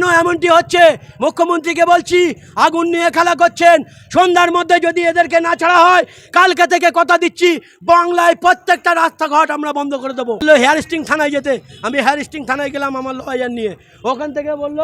কেন এমনটি হচ্ছে? মুখ্যমন্ত্রীকে বলছি, আগুন নিয়ে খেলা করছেন। সন্ধ্যার মধ্যে যদি এদেরকে না ছাড়া হয়, কালকে থেকে কথা দিচ্ছি, বাংলায় প্রত্যেকটা রাস্তাঘাট আমরা বন্ধ করে দেবো। হেয়ার স্টিং থানায় যেতে। আমি হেয়ার স্টিং থানায় গেলাম আমার লয়ার নিয়ে। ওখান থেকে বলল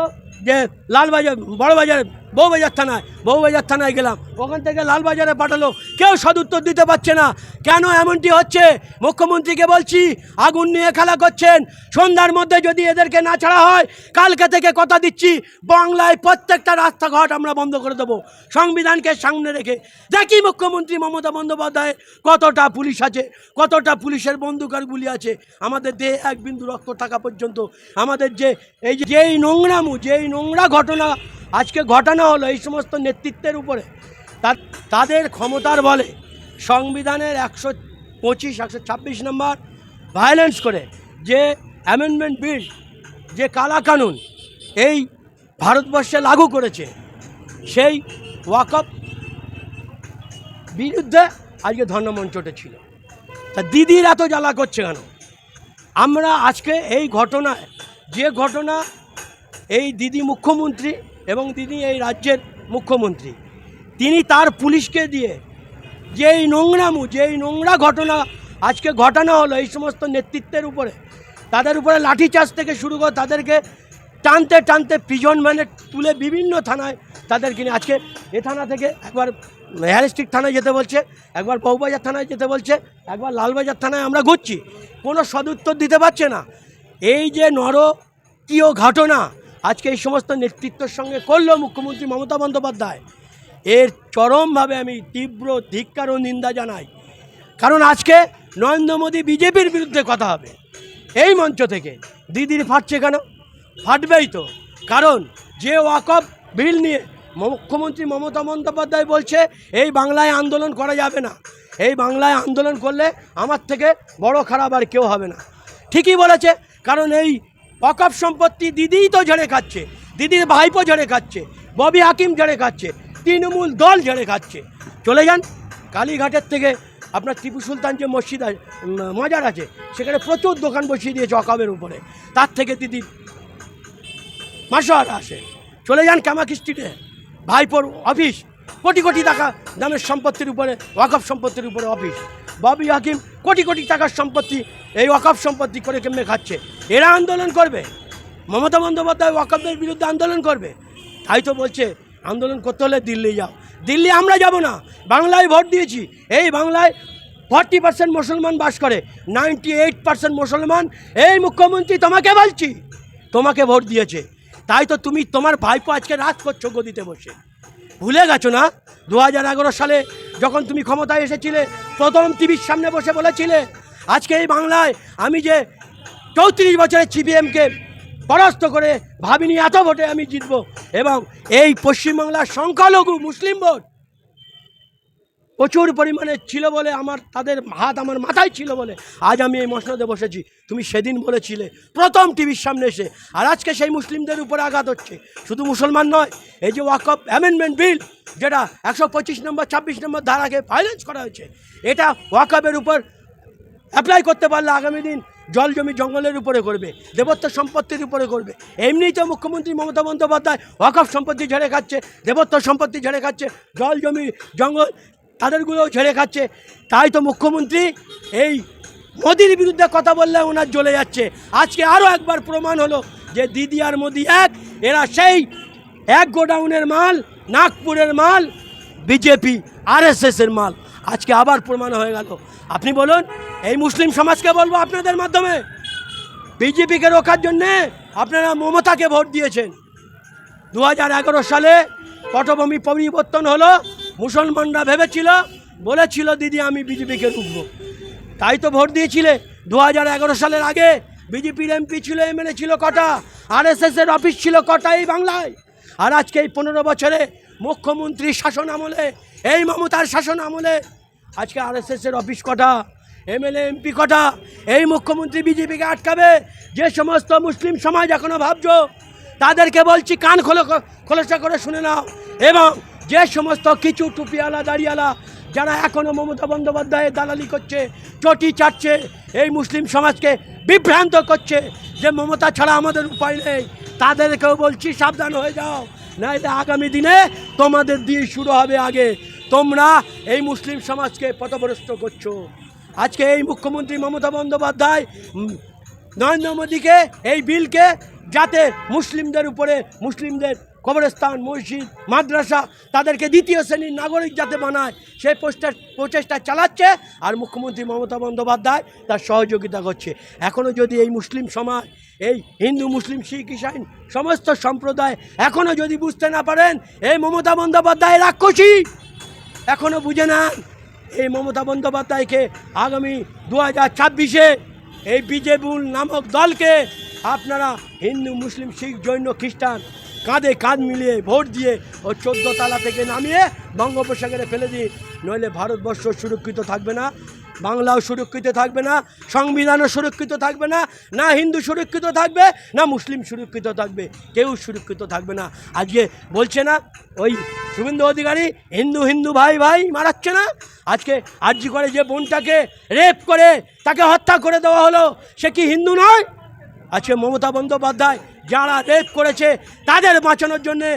যে, লালবাজার, বড়বাজার বউবাজার থানায় বউবাজার থানায় গেলাম। ওখান থেকে লালবাজারে পাঠালো। কেউ সদুত্তর দিতে পারছে না। কেন এমনটি হচ্ছে? মুখ্যমন্ত্রীকে বলছি, আগুন নিয়ে খেলা করছেন। সন্ধ্যার মধ্যে যদি এদেরকে না ছাড়া হয়, কালকে থেকে কথা দিচ্ছি, বাংলায় প্রত্যেকটা রাস্তাঘাট আমরা বন্ধ করে দেবো। সংবিধানকে সামনে রেখে। দেখি মুখ্যমন্ত্রী মমতা বন্দ্যোপাধ্যায় কতটা পুলিশ আছে, কতটা পুলিশের বন্দুক আর গুলি আছে। আমাদের দেহে এক বিন্দু রক্ত থাকা পর্যন্ত আমাদের যে, এই যেই নোংরামু, যেই নোংরা ঘটনা আজকে ঘটানো হলো এই সমস্ত নেতৃত্বের উপরে। তাদের ক্ষমতার বলে সংবিধানের একশো পঁচিশ, একশো ছাব্বিশ নম্বর ভায়োলেন্স করে যে অ্যামেন্ডমেন্ট বিল যে কালা কানুন এই ভারতবর্ষে লাগু করেছে, সেই ওয়াকআপ বিরুদ্ধে আজকে ধর্ণমঞ্চটা ছিল তা দিদির এত জ্বালা করছে কেন? আমরা আজকে এই ঘটনায়, যে ঘটনা এই দিদি মুখ্যমন্ত্রী এবং তিনি এই রাজ্যের মুখ্যমন্ত্রী। তিনি তার পুলিশকে দিয়ে যেই নোংরামু, যেই নোংরা ঘটনা আজকে ঘটানো হলো এই সমস্ত নেতৃত্বের উপরে, তাদের উপরে লাঠিচার্জ থেকে শুরু করে তাদেরকে টানতে টানতে প্রিজন ম্যানে তুলে বিভিন্ন থানায় তাদেরকে নিয়ে আজকে এ থানা থেকে একবার হেয়ারিস্টিক থানায় যেতে বলছে, একবার বউবাজার থানায় যেতে বলছে, একবার লালবাজার থানায় আমরা ঘুরছি। কোনো সদুত্তর দিতে পারছে না। এই যে নরকীয় ঘটনা আজকে এই সমস্ত নেতৃত্বের সঙ্গে করল মুখ্যমন্ত্রী মমতা বন্দ্যোপাধ্যায়। এর চরমভাবে আমি তীব্র ধিক্কার ও নিন্দা জানাই। কারণ আজকে নরেন্দ্র মোদী বিজেপির বিরুদ্ধে কথা হবে। এই মঞ্চ থেকে দিদির ফাটছে কেন? ফাটবেই তো। কারণ যে ওয়াকফ বিল নিয়ে মুখ্যমন্ত্রী মমতা বন্দ্যোপাধ্যায় বলছে, এই বাংলায় আন্দোলন করা যাবে না। এই বাংলায় আন্দোলন করলে আমার থেকে বড় খারাপ আর কেউ হবে না। ঠিকই বলেছে, কারণ এই ওয়াকফ সম্পত্তি দিদিই তো ঝেড়ে খাচ্ছে, দিদির ভাইপো ঝেড়ে খাচ্ছে, ববি হাকিম ঝেড়ে খাচ্ছে, তৃণমূল দল ঝেড়ে খাচ্ছে। চলে যান, কালীঘাটের থেকে আপনার টিপু সুলতান যে মসজিদ মাজার আছে, সেখানে প্রচুর দোকান বসিয়ে দিয়েছে অকাবের উপরে। তার থেকে দিদি মাসোয়ারা আসে। চলে যান কামাকি স্ট্রিটে ভাইপোর অফিস, কোটি কোটি টাকা দামের সম্পত্তির উপরে ওয়াকফ সম্পত্তির উপরে অফিস। ববি হাকিম কোটি কোটি টাকার সম্পত্তি, এই ওয়াকফ সম্পত্তি করে কেমনে খাচ্ছে? এরা আন্দোলন করবে। মমতা বন্দ্যোপাধ্যায় ওয়াকফদের বিরুদ্ধে আন্দোলন করবে। তাই তো বলছে, আন্দোলন করতে হলে দিল্লি যাও। দিল্লি আমরা যাব না। বাংলায় ভোট দিয়েছি। এই বাংলায় ফর্টি পার্সেন্ট মুসলমান বাস করে, নাইনটি এইট পার্সেন্ট মুসলমান। এই মুখ্যমন্ত্রী তোমাকে বলছি, তোমাকে ভোট দিয়েছে। তাই তো তুমি তোমার ভাইপো আজকে রাত করছ গদিতে বসে। ভুলে গেছো না? দু হাজার এগারো সালে যখন তুমি ক্ষমতায় এসেছিলে, প্রথম টিভির সামনে বসে বলেছিলে, আজকে এই বাংলায় আমি যে চৌত্রিশ বছরের সিপিএমকে পরাস্ত করে ভাবিনি, এত ভোটে আমি জিতব। এবং এই পশ্চিমবাংলার সংখ্যালঘু মুসলিম ভোট প্রচুর পরিমাণে ছিল বলে আমার তাদের হাত আমার মাথায় ছিল বলে আজ আমি এই মসনদে বসেছি। তুমি সেদিন বলেছিলে, প্রথম টিভির সামনে এসে। আর আজকে সেই মুসলিমদের উপরে আঘাত হচ্ছে। শুধু মুসলমান নয়, এই যে ওয়াকফ অ্যামেন্ডমেন্ট বিল যেটা একশো পঁচিশ নম্বর, ছাব্বিশ নম্বর ধারাকে ভায়োলেন্স করা হয়েছে, এটা ওয়াকফের উপর অ্যাপ্লাই করতে পারলে আগামী দিন জল জমি জঙ্গলের উপরে করবে, দেবত্ব সম্পত্তির উপরে করবে। এমনিই তো মুখ্যমন্ত্রী মমতা বন্দ্যোপাধ্যায় ওয়াকফ সম্পত্তি ঝেড়ে খাচ্ছে, দেবত্ব সম্পত্তি ঝেড়ে খাচ্ছে, জল জমি জঙ্গল তাদেরগুলোও ঝেড়ে খাচ্ছে। তাই তো মুখ্যমন্ত্রী এই মোদির বিরুদ্ধে কথা বললে ওনার জ্বলে যাচ্ছে। আজকে আরও একবার প্রমাণ হলো যে দিদি আর মোদি এক, এরা সেই এক গোডাউনের মাল, নাগপুরের মাল, বিজেপি আরএসএসের মাল। আজকে আবার প্রমাণ হয়ে গেল। আপনি বলুন, এই মুসলিম সমাজকে বলব আপনাদের মাধ্যমে? বিজেপিকে রোখার জন্যে আপনারা মমতাকে ভোট দিয়েছেন। দু সালে পটভূমি পরিবর্তন হলো মুসলমানরা ভেবেছিল, বলেছিল, দিদি, আমি বিজেপিকে রুখবো। তাই তো ভোট দিয়েছিলে। দু সালের আগে বিজেপির এমপি ছিল, এমএলএ ছিল কটা আরএসএসের অফিস ছিল কটা এই বাংলায়। আর আজকে এই পনেরো বছরে মুখ্যমন্ত্রীর শাসন আমলে, এই মমতার শাসন আমলে, আজকে আরএসএসের অফিস কটা, এমএলএ, এমপি কটা, এই মুখ্যমন্ত্রী বিজেপিকে আটকাবে? যে সমস্ত মুসলিম সমাজ এখনও ভাবছ, তাদেরকে বলছি, কান খোলো খোলসা করে শুনে নাও। এবং যে সমস্ত কিছু টুপিওয়ালা, দাড়িওয়ালা যারা এখনও মমতা বন্দ্যোপাধ্যায়ের দালালি করছে, চটি চাটছে, এই মুসলিম সমাজকে বিভ্রান্ত করছে যে মমতা ছাড়া আমাদের উপায় নেই, তাদেরকেও বলছি সাবধান হয়ে যাও। নাইলে আগামী দিনে তোমাদের দিয়ে শুরু হবে আগে। তোমরা এই মুসলিম সমাজকে পথভ্রষ্ট করছ। আজকে এই মুখ্যমন্ত্রী মমতা বন্দ্যোপাধ্যায় নরেন্দ্র মোদীকে এই বিলকে যাতে মুসলিমদের উপরে, মুসলিমদের কবরস্থান, মসজিদ, মাদ্রাসা, তাদেরকে দ্বিতীয় শ্রেণির নাগরিক যাতে বানায়, সেই প্রচেষ্টা প্রচেষ্টা চালাচ্ছে আর মুখ্যমন্ত্রী মমতা বন্দ্যোপাধ্যায় তার সহযোগিতা করছে। এখনও যদি এই মুসলিম সমাজ, এই হিন্দু, মুসলিম, শিখ, ইসাইন সমস্ত সম্প্রদায় এখনও যদি বুঝতে না পারেন, এই মমতা বন্দ্যোপাধ্যায় রাক্ষসী! এখনও বুঝে না এই মমতা বন্দ্যোপাধ্যায়কে আগামী দু হাজার ছাব্বিশে এই বিজেপুর নামক দলকে আপনারা হিন্দু, মুসলিম, শিখ, জৈন, খ্রিস্টান কাঁধে কাঁধ মিলিয়ে ভোট দিয়ে ও চোদ্দ তালা থেকে নামিয়ে বঙ্গোপসাগরে ফেলে দিই। নইলে ভারতবর্ষ সুরক্ষিত থাকবে না, বাংলাও সুরক্ষিত থাকবে না, সংবিধানও সুরক্ষিত থাকবে না না হিন্দু সুরক্ষিত থাকবে, না মুসলিম সুরক্ষিত থাকবে, কেউ সুরক্ষিত থাকবে না। আজকে বলছে না, ওই শুভেন্দু অধিকারী, হিন্দু হিন্দু ভাই ভাই মারাচ্ছে না? আজকে আর্জি করে যে বোনটাকে রেপ করে তাকে হত্যা করে দেওয়া হলো, সে কি হিন্দু নয়? আজকে মমতা বন্দ্যোপাধ্যায় যারা রেপ করেছে, তাদের বাঁচানোর জন্যে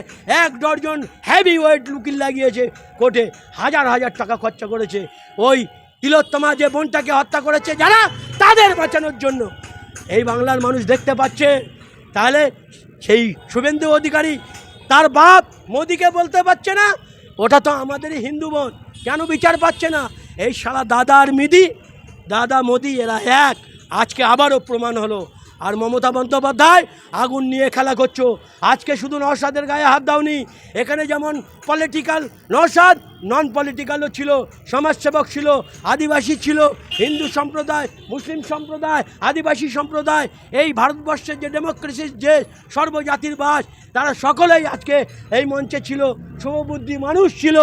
এক ডজন হেভি ওয়েট লুকিল লাগিয়েছে কোর্টে। হাজার হাজার টাকা খরচা করেছে। ওই তিলোত্তমা যে বোনটাকে হত্যা করেছে যারা, তাদের বাঁচানোর জন্য। এই বাংলার মানুষ দেখতে পাচ্ছে, তাহলে সেই শুভেন্দু অধিকারী তার বাপ মোদিকে বলতে পারছে না, ওটা তো আমাদেরই হিন্দু বোন, কেন বিচার পাচ্ছে না? এই সারা দাদা আর মিদি, দাদা মোদি এরা এক, আজকে আবারও প্রমাণ হলো। আর মমতা বন্দ্যোপাধ্যায়, আগুন নিয়ে খেলা করছ। আজকে শুধু নওশাদের গায়ে হাত দাওনি, এখানে যেমন পলিটিক্যাল নওশাদ নন পলিটিক্যালও ছিল, সমাজসেবক ছিল, আদিবাসী ছিল, হিন্দু সম্প্রদায়, মুসলিম সম্প্রদায়, আদিবাসী সম্প্রদায়, এই ভারতবর্ষের যে ডেমোক্রেসির যে সর্বজাতির বাস, তারা সকলেই আজকে এই মঞ্চে ছিল, শুভবুদ্ধি মানুষ ছিল।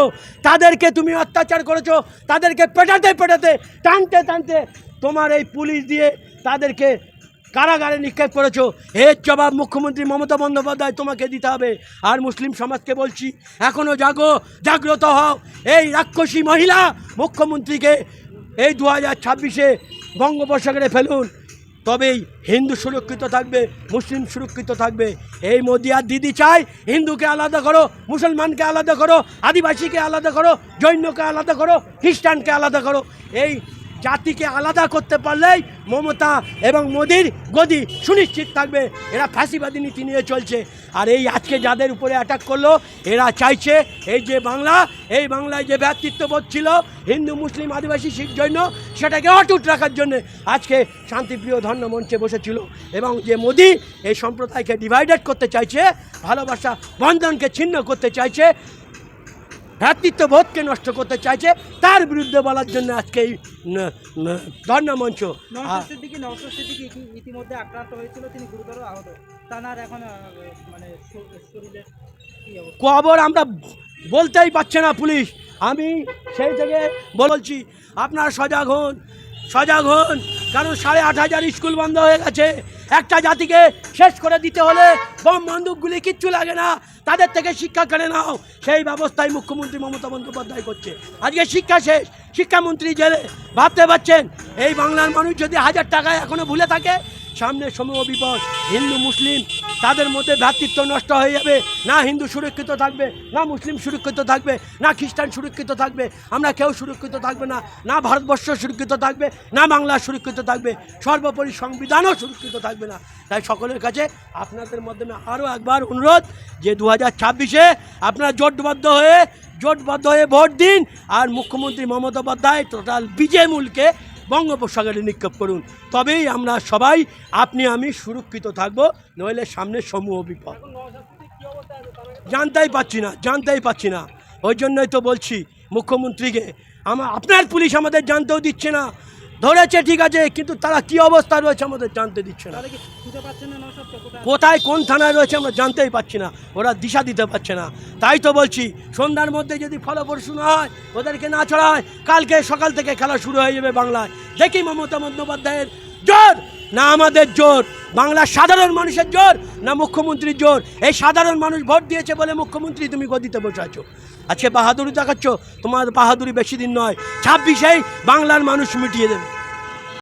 তাদেরকে তুমি অত্যাচার করেছ, তাদেরকে পেটাতে পেটাতে, টানতে টানতে তোমার এই পুলিশ দিয়ে তাদেরকে কারাগারে নিক্ষেপ করেছ, এর জবাব মুখ্যমন্ত্রী মমতা বন্দ্যোপাধ্যায় তোমাকে দিতে হবে। আর মুসলিম সমাজকে বলছি এখনও জাগো, জাগ্রত হও। এই রাক্ষসী মহিলা মুখ্যমন্ত্রীকে এই দু হাজার ছাব্বিশে বঙ্গোপসাগরে ফেলুন। তবেই হিন্দু সুরক্ষিত থাকবে, মুসলিম সুরক্ষিত থাকবে। এই মোদি আর দিদি চাই হিন্দুকে আলাদা করো, মুসলমানকে আলাদা করো, আদিবাসীকে আলাদা করো, জৈনকে আলাদা করো, খ্রিস্টানকে আলাদা করো। এই জাতিকে আলাদা করতে পারলেই মমতা এবং মোদির গদি সুনিশ্চিত থাকবে। এরা ফাঁসিবাদী নীতি নিয়ে চলছে। আর এই আজকে যাদের উপরে অ্যাটাক করল, এরা চাইছে এই যে বাংলা, এই বাংলায় যে ব্যক্তিত্ববোধ ছিল হিন্দু, মুসলিম, আদিবাসী শিখ জৈন, সেটাকে অটুট রাখার জন্য আজকে শান্তিপ্রিয় ধন্য মঞ্চে বসেছিল। এবং যে মোদি এই সম্প্রদায়কে ডিভাইডেড করতে চাইছে, ভালোবাসা, বন্ধনকে ছিন্ন করতে চাইছে ভ্রাতৃত্ববোধকে নষ্ট করতে চাইছে, তার বিরুদ্ধে বলার জন্য আজকে এই ধর্ণা মঞ্চ সিদ্দিকী নওশাদ সিদ্দিকী ইতিমধ্যে আক্রান্ত হয়েছিল? তিনি গুরুতর আহত। তানার এখন মানে খবর আমরা বলতেই পারছে না পুলিশ। আমি সেই থেকে বলছি আপনারা সজাগ হন সজাগ হন। কারণ সাড়ে আট হাজার স্কুল বন্ধ হয়ে গেছে। একটা জাতিকে শেষ করে দিতে হলে বম বন্দুকগুলি কিচ্ছু লাগে না। তাদের থেকে শিক্ষা কেড়ে নাও। সেই ব্যবস্থায় মুখ্যমন্ত্রী মমতা বন্দ্যোপাধ্যায় করছে। আজকে শিক্ষা শেষ। শিক্ষামন্ত্রী জেলে ভাবতে পারছেন, এই বাংলার মানুষ যদি হাজার টাকায় এখনও ভুলে থাকে সামনে সমূহ বিপদ, হিন্দু, মুসলিম, তাদের মধ্যে ভ্রাতৃত্ব নষ্ট হয়ে যাবে। না হিন্দু সুরক্ষিত থাকবে, না মুসলিম সুরক্ষিত থাকবে, না খ্রিস্টান সুরক্ষিত থাকবে, আমরা কেউ সুরক্ষিত থাকবে না না ভারতবর্ষ সুরক্ষিত থাকবে, না বাংলা সুরক্ষিত থাকবে, সর্বোপরি সংবিধানও সুরক্ষিত থাকবে না। তাই সকলের কাছে আপনাদের মাধ্যমে আরও একবার অনুরোধ যে দু হাজার ছাব্বিশে আপনারা জোটবদ্ধ হয়ে জোটবদ্ধ হয়ে ভোট দিন, আর মুখ্যমন্ত্রী মমতা বন্দ্যোপাধ্যায় টোটাল বিজেমূলকে বঙ্গোপসাগরে নিক্ষেপ করুন। তবেই আমরা সবাই, আপনি, আমি সুরক্ষিত থাকব, নইলে সামনে সমূহ বিপদ। জানতেই পাচ্ছি না, জানতেই পাচ্ছি না। ওই জন্যই তো বলছি, মুখ্যমন্ত্রীকে আমার আপনার পুলিশ আমাদের জানতেও দিচ্ছে না। ধরেছে ঠিক আছে কিন্তু তারা কি অবস্থা রয়েছে আমাদের জানতে দিচ্ছে না। কোথায় কোন থানায় রয়েছে আমরা জানতেই পাচ্ছি না। ওরা দিশা দিতে পারছে না। তাই তো বলছি সন্ধ্যার মধ্যে যদি ফলপ্রসূ না হয় ওদেরকে না ছড়া হয় কালকে সকাল থেকে খেলা শুরু হয়ে যাবে বাংলায়। দেখি মমতা বন্দ্যোপাধ্যায়ের জোর না আমাদের জোর? বাংলার সাধারণ মানুষের জোর না মুখ্যমন্ত্রীর জোর? এই সাধারণ মানুষ ভোট দিয়েছে বলে মুখ্যমন্ত্রী তুমি গদিতে বসে আছো। আজকে বাহাদুরি দেখাচ্ছ তোমার বাহাদুরি বেশি দিন নয়। ছাব্বিশেই বাংলার মানুষ মিটিয়ে দেবে।